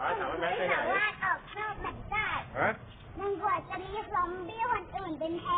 ถามว่าแมสไปไหนสามารถออกนอกแบบได้ฮะ มันกวดจะมีซอมบี้คนอื่นเป็นแพ้